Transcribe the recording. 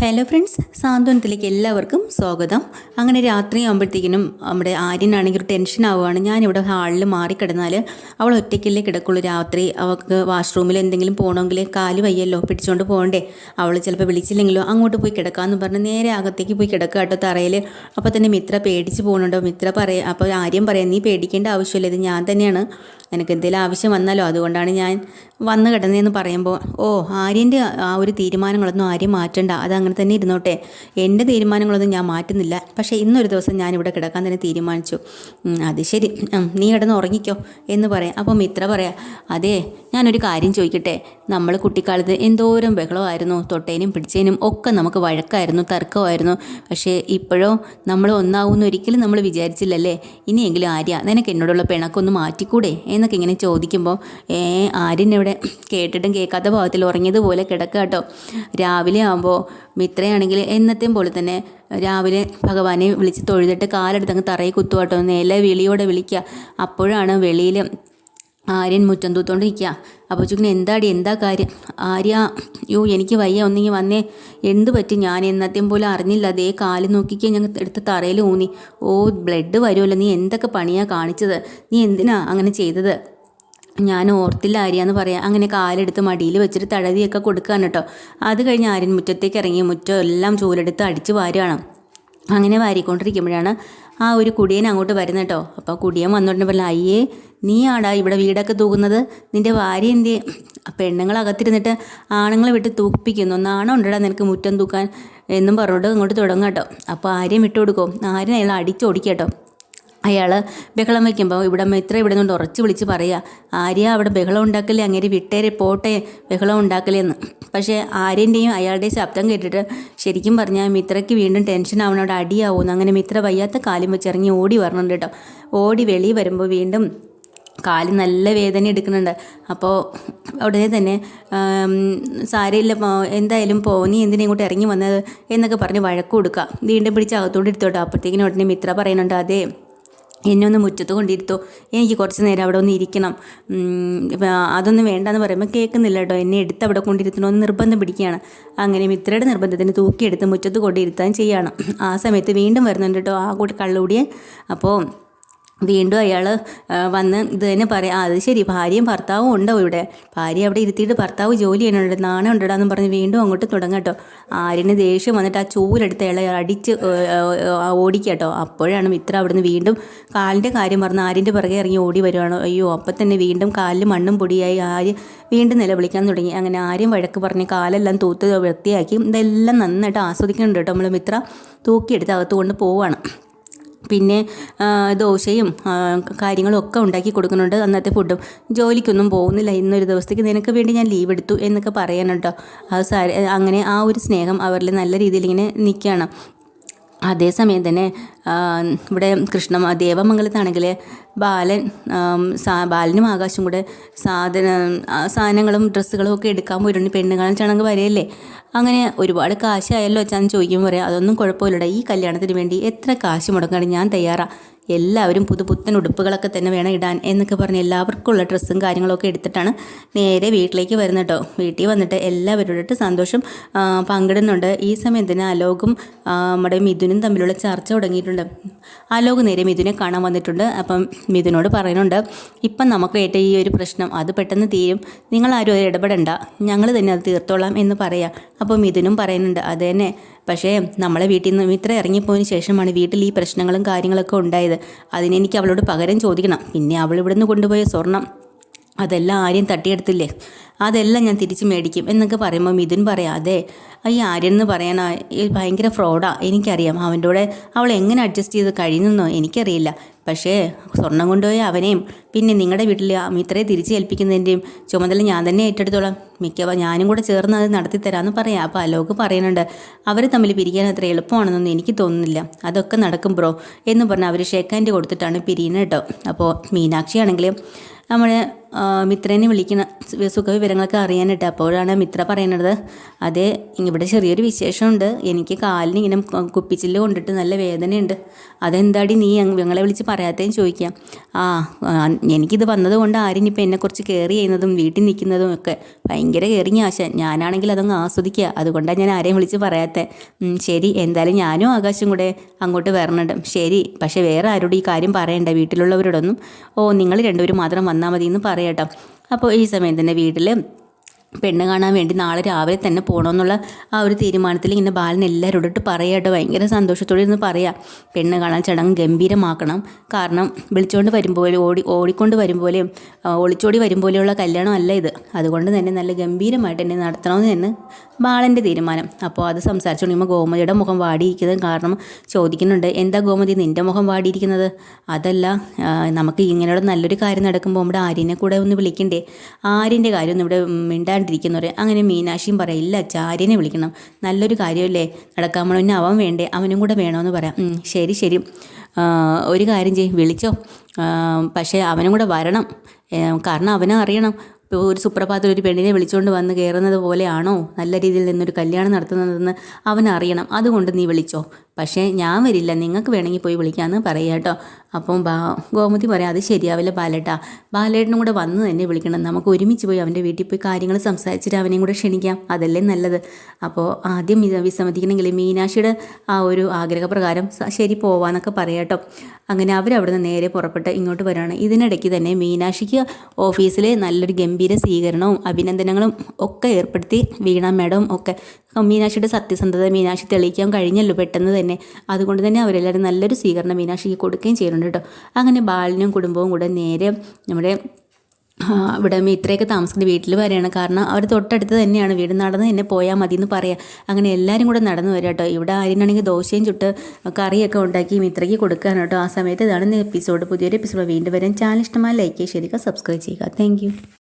Hello friends സാന്ത്വനത്തിലേക്ക് എല്ലാവർക്കും സ്വാഗതം. അങ്ങനെ രാത്രി ആകുമ്പോഴത്തേക്കിനും നമ്മുടെ ആര്യനാണെങ്കിൽ ഒരു ടെൻഷൻ ആവുകയാണ്. ഞാനിവിടെ ഹാളിൽ മാറിക്കിടന്നാൽ അവൾ ഒറ്റയ്ക്കല്ലേ കിടക്കുള്ളൂ. രാത്രി അവൾക്ക് വാഷ്റൂമിൽ എന്തെങ്കിലും പോകണമെങ്കിൽ കാൽ വയ്യല്ലോ പിടിച്ചുകൊണ്ട് പോകണ്ടേ. അവൾ ചിലപ്പോൾ വിളിച്ചില്ലെങ്കിലോ അങ്ങോട്ട് പോയി കിടക്കാമെന്ന് പറഞ്ഞ് നേരെ അകത്തേക്ക് പോയി കിടക്കുക കേട്ടോ തറയിൽ അപ്പോൾ തന്നെ മിത്ര പേടിച്ച് പോകുന്നുണ്ടോ മിത്ര പറയാ അപ്പോൾ ആര്യം പറയാം നീ പേടിക്കേണ്ട ആവശ്യമില്ല ഇത് ഞാൻ തന്നെയാണ്. എനിക്ക് എന്തെങ്കിലും ആവശ്യം വന്നാലോ? അതുകൊണ്ടാണ് ഞാൻ വന്ന് കിടന്നതെന്ന് പറയുമ്പോൾ ഓ ആര്യന്റെ ആ ഒരു തീരുമാനങ്ങളൊന്നും ആര്യം മാറ്റണ്ട. അത് അങ്ങനെ തന്നെ ഇരുന്നോട്ടെ. എന്റെ തീരുമാനങ്ങളൊന്നും ഞാൻ മാറ്റുന്നില്ല. പക്ഷേ ഇന്നൊരു ദിവസം ഞാനിവിടെ കിടക്കാൻ തന്നെ തീരുമാനിച്ചു. അത് ശരി. നീ കിടന്ന് ഉറങ്ങിക്കോ എന്ന് പറയാം. അപ്പം മിത്ര പറയാം അതെ ഞാനൊരു കാര്യം ചോദിക്കട്ടെ. നമ്മൾ കുട്ടിക്കാലത്ത് എന്തോരം ബഹളമായിരുന്നു. തൊട്ടേനും പിടിച്ചേനും ഒക്കെ നമുക്ക് വഴക്കായിരുന്നു തർക്കമായിരുന്നു. പക്ഷേ ഇപ്പോഴോ നമ്മൾ ഒന്നാവുമെന്ന് ഒരിക്കലും നമ്മൾ വിചാരിച്ചില്ലല്ലേ? ഇനിയെങ്കിലും ആര്യ നിനക്ക് എന്നോടുള്ള പിണക്കൊന്ന് മാറ്റിക്കൂടെ? എന്നൊക്കെ ഇങ്ങനെ ചോദിക്കുമ്പോൾ ഏ ആര്യൻ ഇവിടെ കേട്ടിട്ടും കേൾക്കാത്ത ഭാവത്തിൽ ഉറങ്ങിയതുപോലെ കിടക്കുക കേട്ടോ രാവിലെ ആകുമ്പോൾ മിത്രയാണെങ്കിൽ എന്നത്തെയും പോലെ തന്നെ രാവിലെ ഭഗവാനെ വിളിച്ച് തൊഴുതിട്ട് കാലെടുത്ത് അങ്ങ് തറയിൽ കുത്തുവാട്ടോ നില വിളിയോടെ വിളിക്കുക. അപ്പോഴാണ് വെളിയിൽ ആര്യൻ മുറ്റം തൂത്തോണ്ട് നിൽക്കുക അപ്പോൾ ചോദിക്കുന്നത് എന്താടി എന്താ കാര്യം? ആര്യ യോ എനിക്ക് വയ്യ ഒന്നെങ്കിൽ വന്നേ. എന്ത് പറ്റി? ഞാൻ എന്നത്തെയും പോലെ അറിഞ്ഞില്ല. അതേ കാൽ നോക്കിക്കാൻ ഞങ്ങൾ എടുത്ത് തറയിൽ ഊന്നി. ഓ ബ്ലഡ് വരുമല്ലോ. നീ എന്തൊക്കെ പണിയാണ് കാണിച്ചത്? നീ എന്തിനാ അങ്ങനെ ചെയ്തത്? ഞാൻ ഓർത്തില്ല ആര്യാന്ന് പറയാം. അങ്ങനെ കാലെടുത്ത് മടിയിൽ വെച്ചിട്ട് തഴവിയൊക്കെ കൊടുക്കുകയാണ് കേട്ടോ. അത് കഴിഞ്ഞ് ആര്യൻ മുറ്റത്തേക്ക് ഇറങ്ങി മുറ്റം എല്ലാം ചൂലെടുത്ത് അടിച്ച് വാരുകയാണ്. അങ്ങനെ വാരിക്കൊണ്ടിരിക്കുമ്പോഴാണ് ആ ഒരു കുടിയൻ അങ്ങോട്ട് വരുന്നത് കേട്ടോ. അപ്പോൾ കുടിയൻ വന്നോണ്ട് പറഞ്ഞ അയ്യേ നീയാടാ ഇവിടെ വീടൊക്കെ തൂക്കുന്നത്? നിന്റെ ഭാര്യ എന്ത് പെണ്ണുങ്ങൾ അകത്തിരുന്നിട്ട് ആണുങ്ങളെ വിട്ട് തൂക്കിപ്പിക്കുന്നു. നാണം ഉണ്ടടാ നിനക്ക് മുറ്റം തൂക്കാൻ? എന്നും പറഞ്ഞോട്ട് അങ്ങോട്ട് തുടങ്ങാം കേട്ടോ. അപ്പോൾ ആര്യം വിട്ടു കൊടുക്കും. ആര്യം അയാൾ അടിച്ചോടിക്കാം കേട്ടോ. അയാൾ ബഹളം വയ്ക്കുമ്പോൾ ഇവിടെ മിത്ര ഇവിടെ നിന്ന് ഉറച്ചു വിളിച്ച് പറയുക ആര്യ അവിടെ ബഹളം ഉണ്ടാക്കലേ അങ്ങനെ വിട്ടേരെ പോട്ടെ ബഹളം ഉണ്ടാക്കലേന്ന്. പക്ഷേ ആര്യന്റെയും അയാളുടെയും ശബ്ദം കേട്ടിട്ട് ശരിക്കും പറഞ്ഞാൽ മിത്രയ്ക്ക് വീണ്ടും ടെൻഷൻ ആവണം അവിടെ അടിയാവുമെന്ന് അങ്ങനെ മിത്ര വയ്യാത്ത കാലും വെച്ചിറങ്ങി ഓടി വരണുണ്ട് കേട്ടോ. ഓടി വെളി വരുമ്പോൾ വീണ്ടും കാൽ നല്ല വേദന എടുക്കുന്നുണ്ട്. അപ്പോൾ ഉടനെ തന്നെ സാരയില്ല എന്തായാലും പോ നീ എന്തിനാ ഇങ്ങോട്ട് ഇറങ്ങി വന്നത് എന്നൊക്കെ പറഞ്ഞ് വഴക്ക് കൊടുക്കുക വീണ്ടും പിടിച്ച് അകത്തോട്ട് എടുത്തോട്ടോ അപ്പോഴത്തേക്കിനും ഉടനെ മിത്ര പറയുന്നുണ്ട് അതെ എന്നെ ഒന്ന് മുറ്റത്ത് കൊണ്ടിരുത്തോ. എനിക്ക് കുറച്ച് നേരം അവിടെ ഒന്ന് ഇരിക്കണം. അതൊന്നും വേണ്ടെന്ന് പറയുമ്പോൾ കേൾക്കുന്നില്ല കേട്ടോ. എന്നെ എടുത്ത് അവിടെ കൊണ്ടിരുത്തണമെന്ന് നിർബന്ധം പിടിക്കുകയാണ്. അങ്ങനെ മിത്രയുടെ നിർബന്ധത്തിന് തൂക്കിയെടുത്ത് മുറ്റത്ത് കൊണ്ടിരുത്താൻ ചെയ്യുകയാണ് ആ സമയത്ത് വീണ്ടും വരുന്നുണ്ട് കേട്ടോ ആ കൂടി കള്ളുകൂടിയെ. അപ്പോൾ വീണ്ടും അയാൾ വന്ന് ഇത് തന്നെ പറയാം അത് ശരി ഭാര്യയും ഭർത്താവും ഉണ്ടോ ഇവിടെ? ഭാര്യ അവിടെ ഇരുത്തിയിട്ട് ഭർത്താവ് ജോലി ചെയ്യണുണ്ട് നാണം ഉണ്ടടാന്ന് പറഞ്ഞ് വീണ്ടും അങ്ങോട്ട് തുടങ്ങാം കേട്ടോ ആര്യന് ദേഷ്യം വന്നിട്ട് ആ ചൂലെടുത്ത് അയാളെ അടിച്ച് ഓടിക്കുക കേട്ടോ അപ്പോഴാണ് മിത്ര അവിടുന്ന് വീണ്ടും കാലിന്റെ കാര്യം പറഞ്ഞ് ആര്യന്റെ പിറകെ ഇറങ്ങി ഓടി വരുവാണ്. അയ്യോ അപ്പം തന്നെ വീണ്ടും കാലിൽ മണ്ണും പൊടിയായി ആര്യ വീണ്ടും നിലവിളിക്കാൻ തുടങ്ങി. അങ്ങനെ ആര്യം വഴക്ക് പറഞ്ഞ് കാലെല്ലാം തൂത്ത് വൃത്തിയാക്കി ഇതെല്ലാം നന്നായിട്ട് ആസ്വദിക്കുന്നുണ്ട് കേട്ടോ നമ്മൾ മിത്ര. തൂക്കിയെടുത്ത് അകത്ത് കൊണ്ട് പോവാണ്. പിന്നെ ദോശയും കാര്യങ്ങളും ഒക്കെ ഉണ്ടാക്കി കൊടുക്കുന്നുണ്ട് അന്നത്തെ ഫുഡും. ജോലിക്കൊന്നും പോകുന്നില്ല ഇന്നൊരു ദിവസത്തേക്ക്. നിനക്ക് വേണ്ടി ഞാൻ ലീവ് എടുത്തു എന്നൊക്കെ പറയാനുണ്ടോ? അത് അങ്ങനെ ആ ഒരു സ്നേഹം അവരിൽ നല്ല രീതിയിൽ ഇങ്ങനെ നിൽക്കുകയാണ് അതേസമയം തന്നെ ഇവിടെ കൃഷ്ണ ദേവമംഗലത്താണെങ്കിൽ ബാലൻ സാ ബാലനും ആകാശം കൂടെ സാധന സാധനങ്ങളും ഡ്രസ്സുകളും ഒക്കെ എടുക്കാൻ പോയിട്ടുണ്ട്. പെണ്ണുകാണൽ ചണങ്ങ് വരെയല്ലേ? അങ്ങനെ ഒരുപാട് കാശായല്ലോ അച്ഛൻ ചോദിക്കുമ്പോൾ പറയാം അതൊന്നും കുഴപ്പമില്ലടാ ഈ കല്യാണത്തിന് വേണ്ടി എത്ര കാശ് മുടക്കാണ് ഞാൻ തയ്യാറാ? എല്ലാവരും പുതു പുത്തൻ ഉടുപ്പുകളൊക്കെ തന്നെ വേണം ഇടാൻ എന്നൊക്കെ പറഞ്ഞ് എല്ലാവർക്കുള്ള ഡ്രസ്സും കാര്യങ്ങളൊക്കെ എടുത്തിട്ടാണ് നേരെ വീട്ടിലേക്ക് വരുന്നത് കേട്ടോ. വീട്ടിൽ വന്നിട്ട് എല്ലാവരോടൊട്ട് സന്തോഷം പങ്കിടുന്നുണ്ട്. ഈ സമയം തന്നെ അലോകും നമ്മുടെ മിഥുനും തമ്മിലുള്ള ചർച്ച തുടങ്ങിയിട്ടുണ്ട്. അലോക് നേരെ മിഥുനെ കാണാൻ വന്നിട്ടുണ്ട്. അപ്പം മിഥുനോട് പറയുന്നുണ്ട് ഇപ്പം നമുക്ക് ഏറ്റ ഈ ഒരു പ്രശ്നം അത് പെട്ടെന്ന് തീരും. നിങ്ങളാരും ആരും ഇടപെടണ്ട. ഞങ്ങൾ തന്നെ അത് തീർത്തോളാം എന്ന് പറയാം. അപ്പം മിഥുനും പറയുന്നുണ്ട് അത് തന്നെ. പക്ഷേ നമ്മളെ വീട്ടിൽ നിന്ന് ഇത്ര ഇറങ്ങിപ്പോയതിന് ശേഷമാണ് വീട്ടിൽ ഈ പ്രശ്നങ്ങളും കാര്യങ്ങളൊക്കെ ഉണ്ടായത്. അതിനെനിക്ക് അവളോട് പകരം ചോദിക്കണം. പിന്നെ അവൾ ഇവിടുന്ന് കൊണ്ടുപോയ സ്വർണം അതെല്ലാം ആരെയും തട്ടിയെടുത്തില്ലേ? അതെല്ലാം ഞാൻ തിരിച്ച് മേടിക്കും എന്നൊക്കെ പറയുമ്പോൾ മിഥുൻ പറയാം അതെ ഈ ആര്യൻ എന്ന് പറയാൻ ഭയങ്കര ഫ്രോഡാണ് എനിക്കറിയാം. അവന്റെ കൂടെ അവൾ എങ്ങനെ അഡ്ജസ്റ്റ് ചെയ്ത് കഴിയുന്നെന്നോ എനിക്കറിയില്ല. പക്ഷേ സ്വർണം കൊണ്ടുപോയ അവനെയും പിന്നെ നിങ്ങളുടെ വീട്ടിൽ മിത്രയെ തിരിച്ച് ഏൽപ്പിക്കുന്നതിന്റെയും ചുമതല ഞാൻ തന്നെ ഏറ്റെടുത്തോളാം. മിക്കവാറും ഞാനും കൂടെ ചേർന്ന് അത് നടത്തി തരാമെന്ന് പറയാം. അപ്പോൾ അലോക്ക് പറയുന്നുണ്ട് അവർ തമ്മിൽ പിരിക്കാൻ അത്ര എളുപ്പമാണെന്നൊന്നും എനിക്ക് തോന്നുന്നില്ല. അതൊക്കെ നടക്കും ബ്രോ എന്ന് പറഞ്ഞ് അവർ ഷേക്ക് ഹാൻഡ് കൊടുത്തിട്ടാണ് പിരിയുന്നത് കേട്ടോ. അപ്പോൾ മീനാക്ഷി ആണെങ്കിലും നമ്മൾ മിത്രനെ വിളിക്കുന്ന സുഖ വിവരങ്ങളൊക്കെ അറിയാനിട്ട് അപ്പോഴാണ് മിത്ര പറയുന്നത് അതെ ഇവിടെ ചെറിയൊരു വിശേഷമുണ്ട്. എനിക്ക് കാലിന് ഇങ്ങനെ കുപ്പിച്ചില്ല് കൊണ്ടിട്ട് നല്ല വേദനയുണ്ട്. അതെന്താടി നീ ഞങ്ങ- ഞങ്ങളെ വിളിച്ച് പറയാത്തേന്ന് ചോദിക്കാം. ആ എനിക്കിത് വന്നതുകൊണ്ട് ഇപ്പം എന്നെക്കുറിച്ച് കെയർ ചെയ്യുന്നതും വീട്ടിൽ നിൽക്കുന്നതും ഒക്കെ ഭയങ്കര കെയറിങ് ആശ. ഞാനാണെങ്കിൽ അതങ്ങ് ആസ്വദിക്കുക അതുകൊണ്ടാണ് ഞാൻ ആരെയും വിളിച്ച് പറയാത്തത് ശരി എന്തായാലും ഞാനും ആകാശം കൂടെ അങ്ങോട്ട് വരണുണ്ട്. ശരി പക്ഷേ വേറെ ആരോടും ഈ കാര്യം പറയണ്ട. വീട്ടിലുള്ളവരോടൊന്നും ഓ നിങ്ങൾ രണ്ടുപേരും മാത്രം വന്നാൽ മതി എന്ന് പറയട്ടോ അപ്പോൾ ഈ സമയം തന്നെ വീട്ടിൽ പെണ്ണ് കാണാൻ വേണ്ടി നാളെ രാവിലെ തന്നെ പോകണമെന്നുള്ള ആ ഒരു തീരുമാനത്തിൽ ഇങ്ങനെ ബാലൻ എല്ലാവരോടൊട്ട് പറയാട്ടോ ഭയങ്കര സന്തോഷത്തോടെ ഇരുന്ന് പറയാം. പെണ്ണ് കാണാൻ ചടങ്ങ് ഗംഭീരമാക്കണം. കാരണം വിളിച്ചുകൊണ്ട് വരുമ്പോൾ ഓടി ഓടിക്കൊണ്ട് വരുമ്പോലെയും ഒളിച്ചോടി വരുമ്പോലെയുള്ള കല്യാണം അല്ല ഇത്. അതുകൊണ്ട് തന്നെ നല്ല ഗംഭീരമായിട്ട് എന്നെ നടത്തണമെന്ന് തന്നെ ബാലന്റെ തീരുമാനം. അപ്പോൾ അത് സംസാരിച്ചുകൊണ്ടിരിക്കുമ്പോൾ ഗോമതിയുടെ മുഖം വാടിയിരിക്കുന്നത് കാരണം ചോദിക്കുന്നുണ്ട് എന്താ ഗോമതി നിന്റെ മുഖം വാടിയിരിക്കുന്നത്? അതല്ല നമുക്ക് ഇങ്ങനെയുള്ള നല്ലൊരു കാര്യം നടക്കുമ്പോൾ നമ്മുടെ ആര്യനെ കൂടെ ഒന്ന് വിളിക്കണ്ടേ? ആര്യന്റെ കാര്യം ഒന്നും ഇവിടെ മിണ്ടാണ്ടിരിക്കുന്നവരെ അങ്ങനെ മീനാക്ഷിയും പറയാം ഇല്ല ചാര്യനെ വിളിക്കണം. നല്ലൊരു കാര്യമല്ലേ? നടക്കാൻ പിന്നെ അവൻ വേണ്ടേ? അവനും കൂടെ വേണമെന്ന് പറയാം. ശരി ശരി. ഒരു കാര്യം ചെയ്യും വിളിച്ചോ. പക്ഷേ അവനും കൂടെ വരണം. കാരണം അവനെ അറിയണം. ഇപ്പോൾ ഒരു സുപ്രഭാതത്തിൽ ഒരു പെണ്ണിനെ വിളിച്ചുകൊണ്ട് വന്ന് കയറുന്നത് പോലെയാണോ? നല്ല രീതിയിൽ നിന്നൊരു കല്യാണം നടത്തുന്നതെന്ന് അവനറിയണം. അതുകൊണ്ട് നീ വിളിച്ചോ. പക്ഷേ ഞാൻ വരില്ല. നിങ്ങൾക്ക് വേണമെങ്കിൽ പോയി വിളിക്കാമെന്ന് പറയാം കേട്ടോ. അപ്പം ബാ ഗോമതി പറയാം അത് ശരിയാവില്ല ബാലേട്ടാ. ബാലേട്ടനും കൂടെ വന്ന് തന്നെ വിളിക്കണം. നമുക്ക് ഒരുമിച്ച് പോയി അവന്റെ വീട്ടിൽ പോയി കാര്യങ്ങൾ സംസാരിച്ചിട്ട് അവനെയും കൂടെ ക്ഷണിക്കാം. അതല്ലേ നല്ലത്. അപ്പോൾ ആദ്യം വിസമ്മതിക്കണമെങ്കിൽ മീനാക്ഷിയുടെ ആ ഒരു ആഗ്രഹപ്രകാരം ശരി പോവാന്നൊക്കെ പറയാം കേട്ടോ. അങ്ങനെ അവരവിടുന്ന് നേരെ പുറപ്പെട്ട് ഇങ്ങോട്ട് വരികയാണ് ഇതിനിടയ്ക്ക് തന്നെ മീനാക്ഷിക്ക് ഓഫീസിലെ നല്ലൊരു ഗംഭീര സ്വീകരണവും അഭിനന്ദനങ്ങളും ഒക്കെ ഏർപ്പെടുത്തി വീണ മേഡവും ഒക്കെ മീനാക്ഷിയുടെ സത്യസന്ധത മീനാക്ഷി തെളിയിക്കാൻ കഴിഞ്ഞല്ലോ പെട്ടെന്ന് തന്നെ. അതുകൊണ്ട് തന്നെ അവരെല്ലാവരും നല്ലൊരു സ്വീകരണം മീനാക്ഷിക്ക് കൊടുക്കുകയും ചെയ്യുന്നുണ്ട് കേട്ടോ. അങ്ങനെ ബാലനും കുടുംബവും കൂടെ നേരെ നമ്മുടെ ഇവിടെ ഇത്രയൊക്കെ താമസിക്കുന്ന വീട്ടിൽ വരികയാണ്. കാരണം അവർ തൊട്ടടുത്ത് തന്നെയാണ്. വീട് നടന്ന് തന്നെ പോയാൽ മതി എന്ന് പറയാം. അങ്ങനെ എല്ലാവരും കൂടെ നടന്നു വരാം കേട്ടോ. ഇവിടെ ആര്യനാണെങ്കിൽ ദോശയും ചുട്ട് കറിയൊക്കെ ഉണ്ടാക്കി മിത്രയ്ക്ക് കൊടുക്കാൻ കേട്ടോ. ആ സമയത്ത് ഇതാണ് എപ്പിസോഡ്. പുതിയൊരു എപ്പിസോഡ്. വീണ്ടും വരാൻ ചാനൽ ഇഷ്ടമായി ലൈക്ക് ചെയ്യുക സബ്സ്ക്രൈബ് ചെയ്യുക താങ്ക്